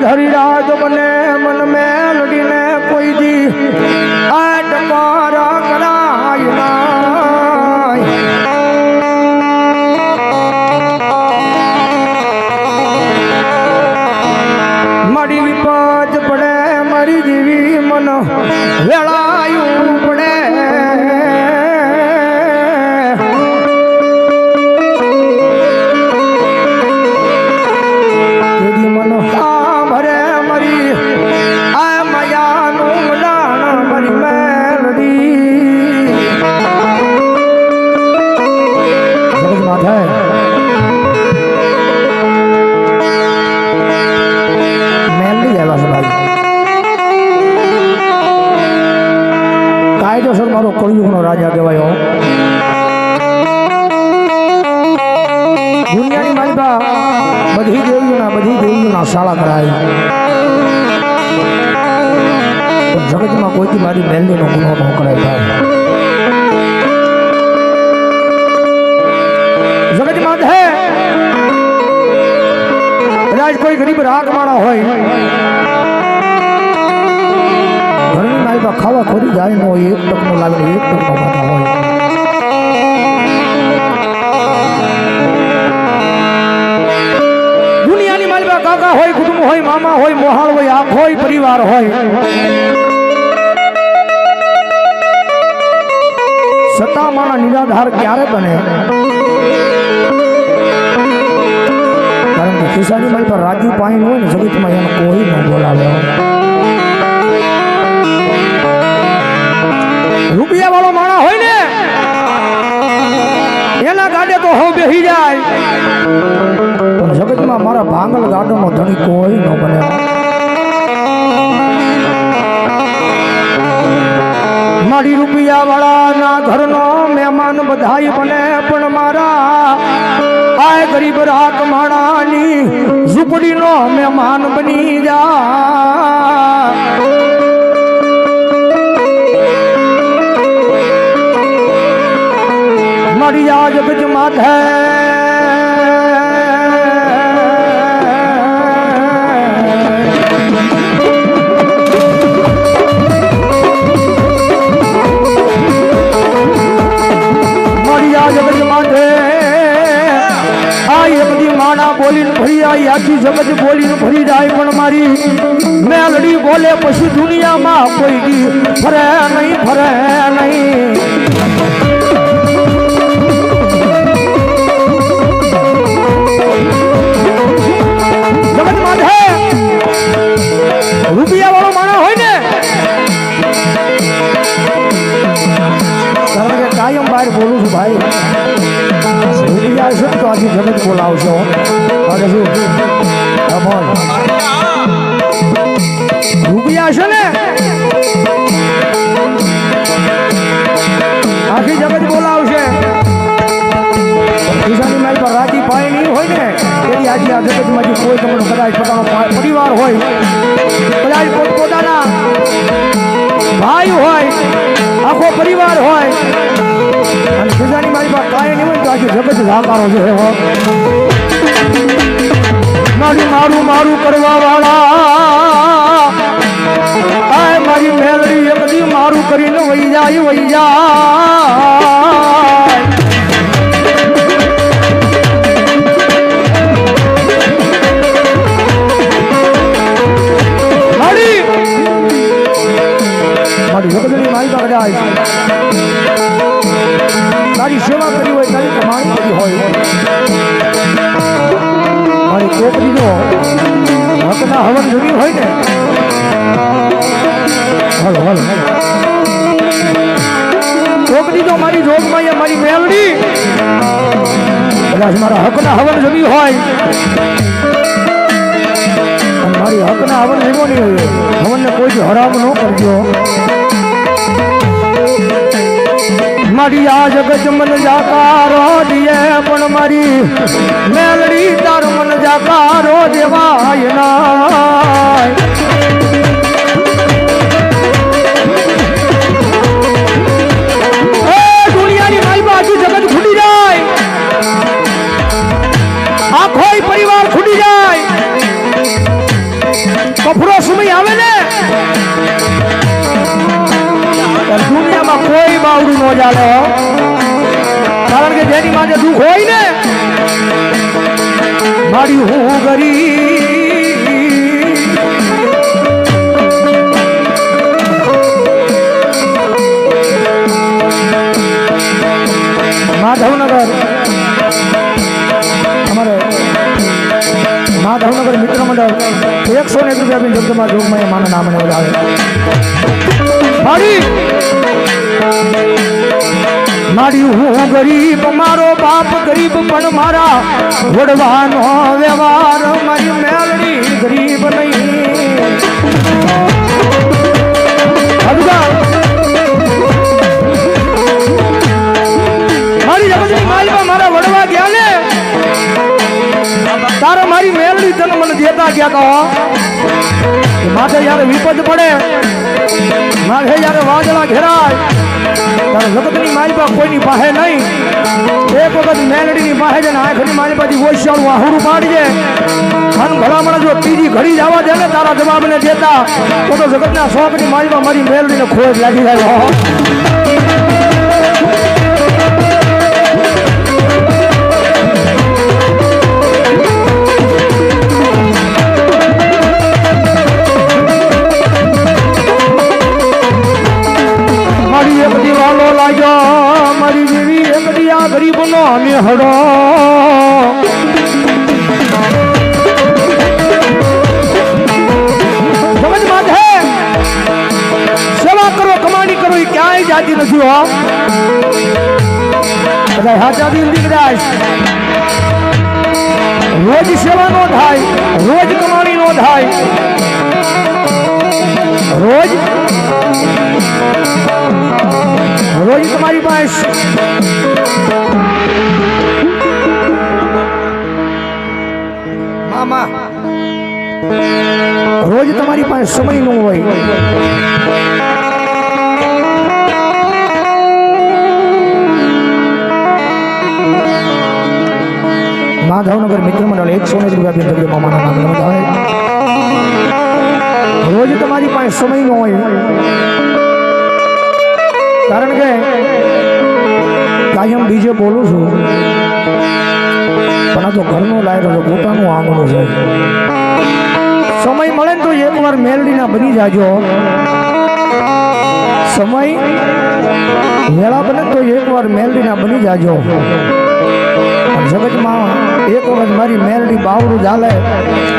ધરી રાત મને salam કાકા હોય, કુટુંબ હોય, મામા હોય, મોહાળ હોય, આંખ હોય, પરિવાર હોય. સત્તા નિરાધાર ક્યારે બને? રાજુ પાણી હોય ને, જગતમાં એને કોઈ ન બોલાવે. રૂપિયા વાળો માણા હોય ને, એના ગાડે તો હવ બેહી જાય. જગતમાં મારા ભાંગલ ગાડોનો ધણી કોઈ ન બને મારી રૂપિયા વાળાના ઘરનો મહેમાન બધાય બને, પણ મારા આ ગરીબ રાખ માણાની ઝૂંપડીનો મહેમાન બની જા. મારી આ જગત માથે બોલીને ભરી આઈ આખી જગત બોલીને ભરી જાય પણ મારી મેલડી બોલે પછી દુનિયામાં કોઈ ફરે નહીં ફરે નહીં. રૂપિયા વાળો માણસ હોય ને, કારણ કે કાયમ બોલું છું ભાઈ. રૂપિયા તો આખી જગત બોલાવશો. અને શું હા, બોલ. રૂપિયા છે ને? આખી જગત બોલાવશે. ખિસ્સાની મારી પર રાજી પાણી નહીં હોય ને તેની આજે આ જગતમાંથી કોઈ તમને કદાચ પોતાનો પરિવાર હોય કદાચ પોતપોતાના ભાઈ હોય આખો પરિવાર હોય અને સુજાની મારી પાસે કાંઈ નહીં હોય તો આખી જગત સાકારો છે મારા હકના હવન જમી હોય. મારી હકના હવન જમો નહીં હોય. હવનને કોઈ દી હરામ ન કરજો. મારી આ જગત મન જાકારો દિયે પણ મારી મેલડી તાર મન જાકારો દેવાય નાય. કફરો સમય આવે ને? દુનિયામાં કોઈ બાવડું ન ચાલે. કારણ કે જેની માટે દુઃખ હોય ને, મારી હું ગરી માધવનગર. માધવનગર મિત્ર મંડળ એકસો ને એક રૂપિયા બી જગદમાં જોગમાં માના મારી મારી હું ગરીબ, મારો બાપ ગરીબ, પણ મારા વડવાનો વ્યવહાર મારી મેળડી ગરીબ નહીં. મારી વડવા ગયા ને? મારી મેલડી તને મને દેતા ગયા તો. માથે જ્યારે વિપદ પડે, માથે જ્યારે વાદળા ઘેરાય, ત્યારે જગતની પાસે કોઈની પાસે નહીં. એક વખત મેલડીની પાસે જઈને મારી પાસે ઓછાળું આહુરું પાડીએ મન ભલામણ જો ત્રીજી ઘડી જવા દે ને, તારા જવાબને દેતા, તો તો જગતના શોખની માલિકા મારી મેલડીને ખોજ લાગી જાય. દિવાલો લાગ્યો મારી જેવી એક દિયા ગરીબનો નિહળો. સમજ માથે સેવા કરો, કમાણી કરો, એ ક્યાંય જાતી નથી હો. બધા હાચા દિલથી કદાચ રોજ સેવા નો થાય, રોજ કમાણી નો થાય. રોજ રોજ તમારી પાસે મામા. રોજ તમારી પાસે સમય ન હોય. માધવનગર મિત્ર મંડળ એકસો ને રૂપિયા મામાના નામ નોંધાવે. રોજ તમારી પાસે સમય ન હોય. કારણ કે કાયમ બીજે બોલું છું. પણ આ તો ઘરનું લાયરો છે, પોતાનું આંગણું છે. સમય મળે ને તો એકવાર મેલડીના બની જાજો. સમય વેળા બને તો એકવાર મેલડીના બની જાજો. જગતમાં એક વખત મારી મેરડી બાવડું ચાલે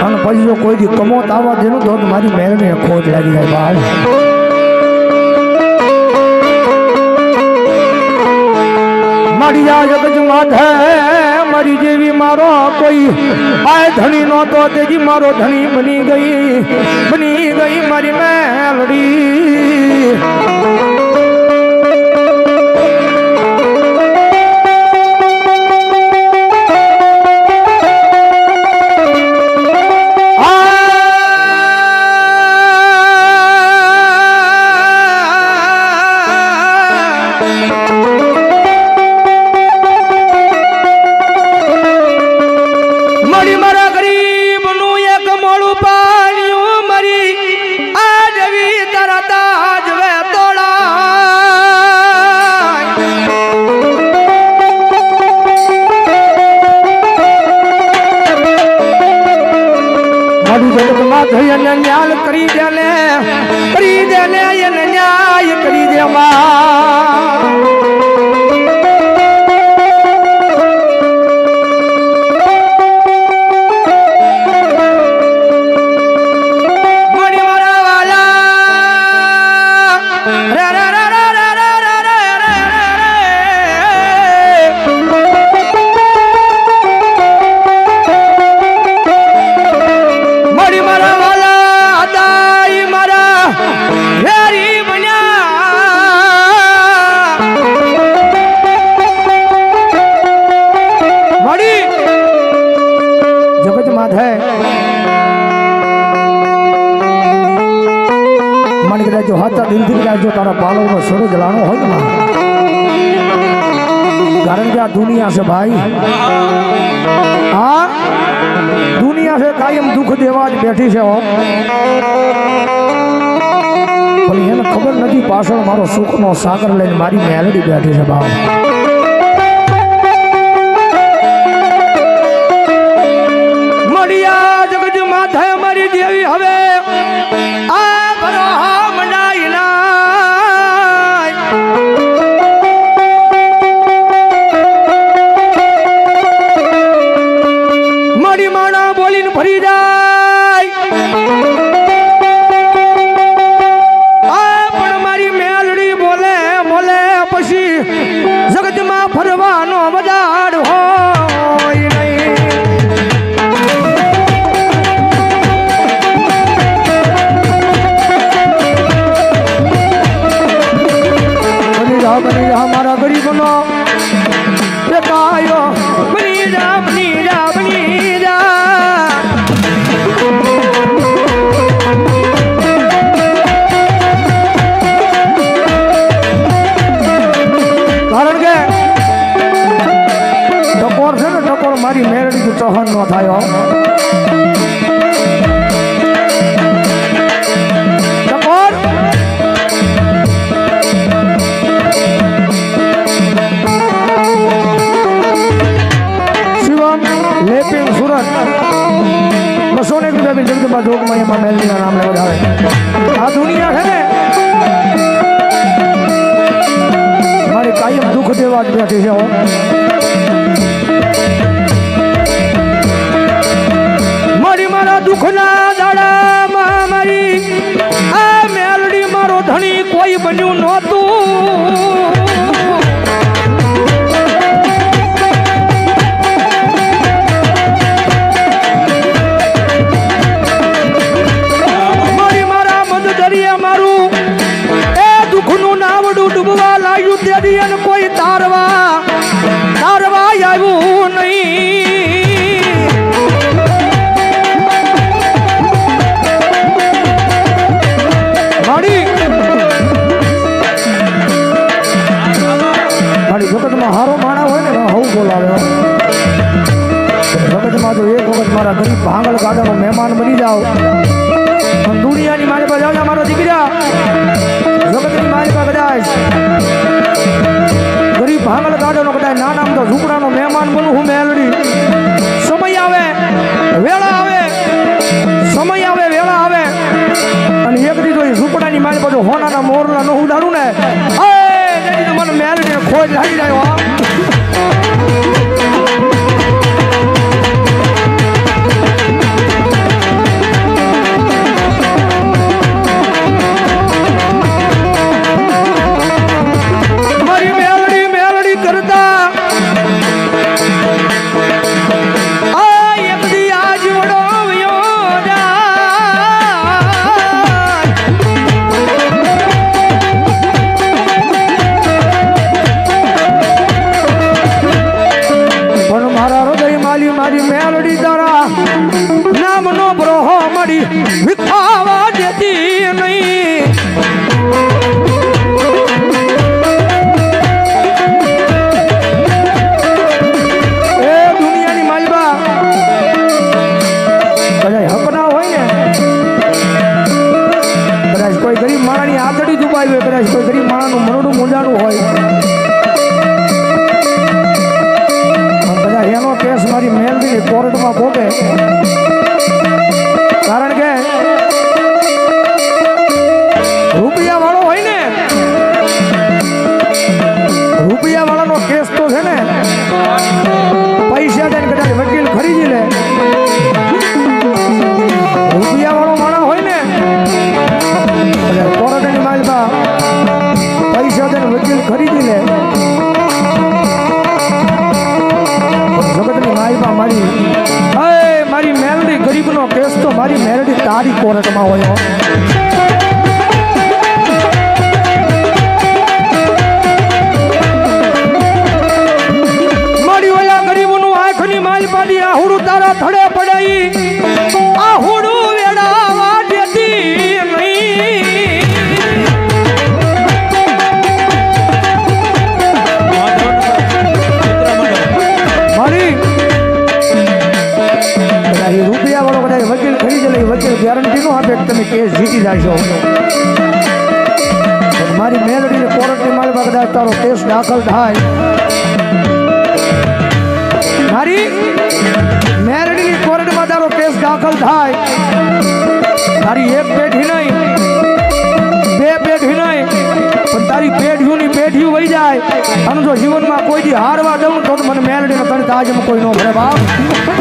અને પછી જો કોઈ દી કમોત આવવા દેનું તો મારી મેરડીને ખોટ લાગી જાય બાવ મારી આ જગત માથે મારી જેવી મારો કોઈ આ ધણી નો તો તેજી મારો ધણી બની ગઈ બની ગઈ મારી મેલડી. धयन्या મારા પાલવનો સૂરજ લાણો હોય ને કારણ કે આ દુનિયા છે ભાઈ. આ દુનિયા છે કાયમ દુઃખ દેવા જ બેઠી છે એને ખબર નથી પાછળ મારો સુખ નો સાગર લઈને મારી મેલડી બેઠી છે બાપ. જગજ માથે મારી દેવી હવે. આ જન્મ થયો બસો ને રૂપિયા બી જગદંબા જોગમાં એમાં મહેલના નામ લેવા આવે આ દુનિયા છે કાયમ દુઃખ દેવા જ બેઠી છે કોઈ બન્યું નહોતું. ભાંગલ ગાડો નો કદાચ નાના તો ઝૂંપડાનો મહેમાન બનવું હું મેલડી. સમય આવે વેળ મારી મારી મેલડી ગરીબનો કેસ તો મારી મેલડી તારી કોર્ટમાં હોય થાય. મારી મેલડીની કોર્ટમાં તારો કેસ દાખલ થાય. તારી એક પેઢી નહીં, બે પેઢી નહીં, પણ તારી પેઢીઓની પેઢી વહી જાય. અને જો જીવનમાં કોઈ દી હારવા દઉં તો મને મેલડીને તને તાજમાં કોઈ નો ભરે બાપ.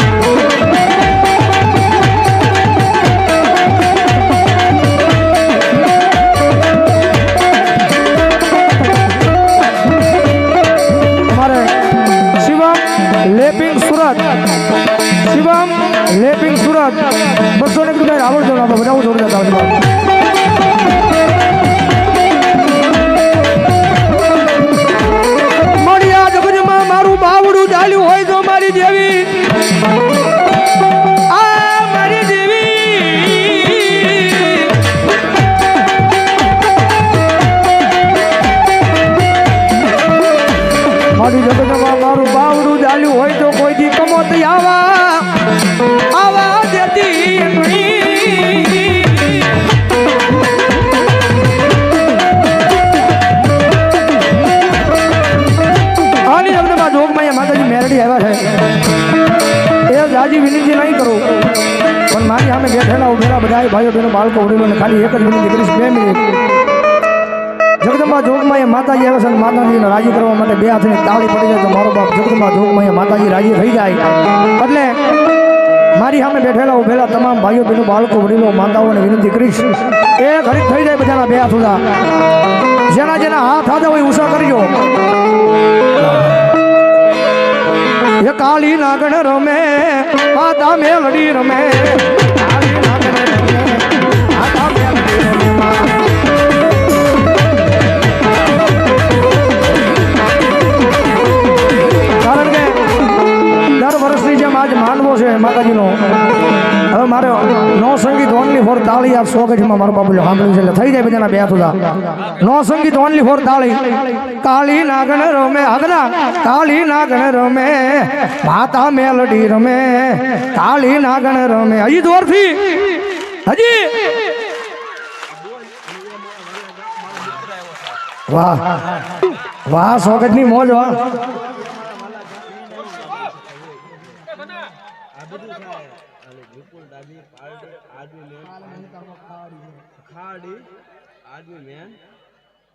બેઠેલા ભાઈઓ, બહેનો, બાળકો, વડીલોને ખાલી એક જ વિનંતી કરીશ બે મિનિટ. જગદંબા જોગમાં એ માતાજી આવે છે માતાજીને રાજી કરવા માટે બે હાથની તાળી પડી જાય તો મારો બાપ જગદંબા જોગમાં એ માતાજી રાજી થઈ જાય. એટલે મારી સામે બેઠેલા ઉભેલા તમામ ભાઈઓ, બહેનો, બાળકો, વડીલો, માતાઓને વિનંતી કરીશ. એ ઘડી થઈ જાય બધાના બે હાથ જેના જેના હાથ હાથે હોય ઉષા કરજો. કાળી નાગણ રમે માતા મેલડી રમે. ફોર તાળી આ સો ગજમાં મારો બાબુ સાંભળ્યું છે. એટલે થઈ જાય બધાના બે હાથુદા નો સંગીત ઓનલી ફોર તાળી. કાળી નાગણ રમે, આગના. કાળી નાગણ રમે, માતા મેલડી રમે. કાળી નાગણ રમે. હજી જોરથી. હજી. વાહ. વાહ સોગઠની મોજ, વાહ. ખાડી આદમી મેન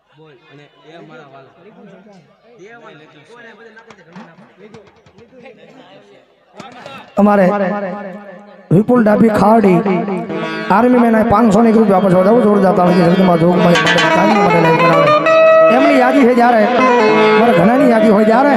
બોલ અને એ મારા વાલા. અમારે વિપુલ ડાભી ખાડી આર્મી મેન પાંચસો ની રૂપિયા આપે છે બહુ જોરદાર એમની યાદી છે જ્યારે મારે ઘણાની યાદી હોય ત્યારે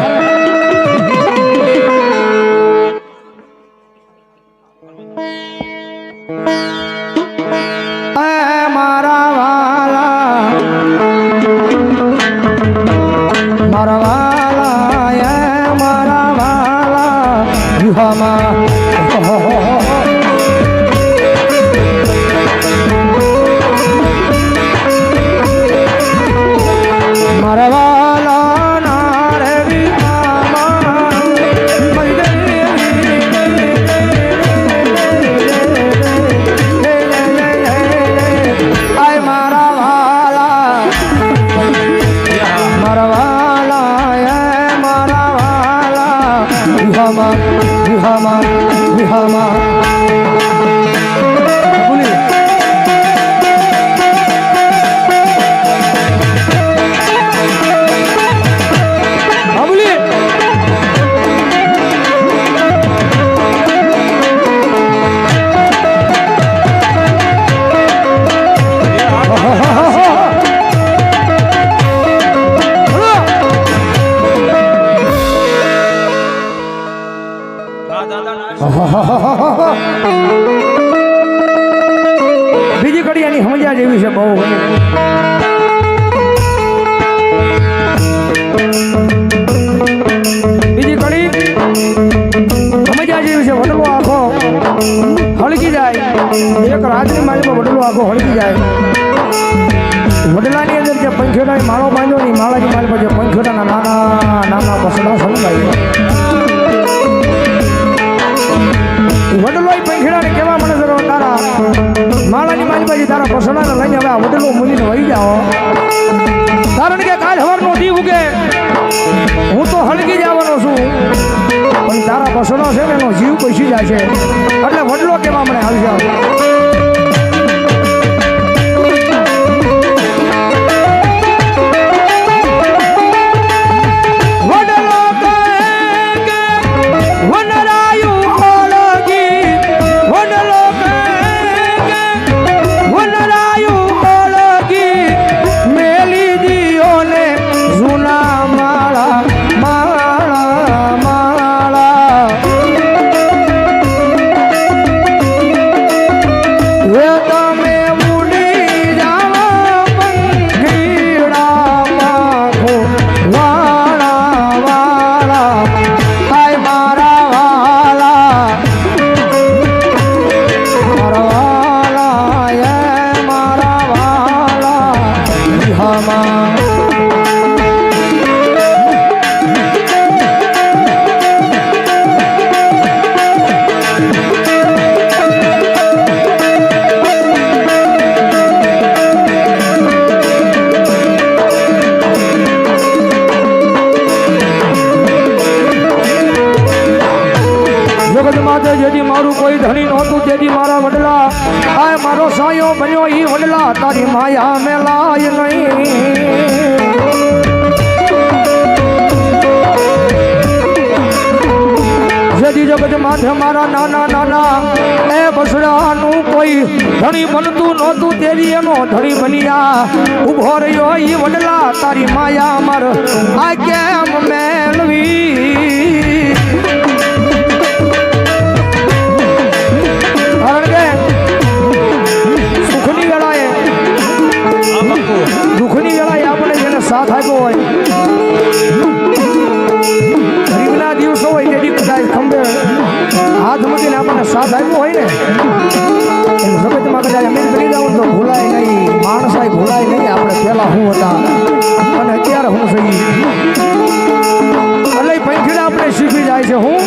માલબાજી તારા પસડાને લઈને હવે આ વડલો મૂલીને વહી જાઓ. કારણ કે કાલ હવારનો દી ઉગે. હું તો હળગી જવાનો છું. પણ તારા પસડો છે ને એનો જીવ પૈસી જાય છે એટલે વડલો કેવા મને આવી જાઓ જેથી મારું કોઈ ધણી નહોતું તેથી મારા વડલા આ મારો સાયો બન્યો, ઈ વડલા, તારી માયા મેલાય નહીં. જેથી જગત માથે મારા નાના નાના, એ બસડાનું કોઈ ધણી બનતું નહોતું, તેરી એનો ધણી બન્યા. ઊભો રહ્યો ઈ વડલા, તારી માયા મારો, આ કેમ મેલવી? સાથ આપ્યો હોય. ગરીબના દિવસો હોય તેથી કદાચ ખંભે હાથ મૂકીને આપણને સાથ આપ્યો હોય ને જગતમાં કદાચ અમે બની જાવ તો ભૂલાય નહીં, માણસાય ભૂલાય નહીં, આપણે પહેલાં હું હતા અને અત્યારે હું થઈ એટલે પંખીડા આપણે શીખી જાય છે હું.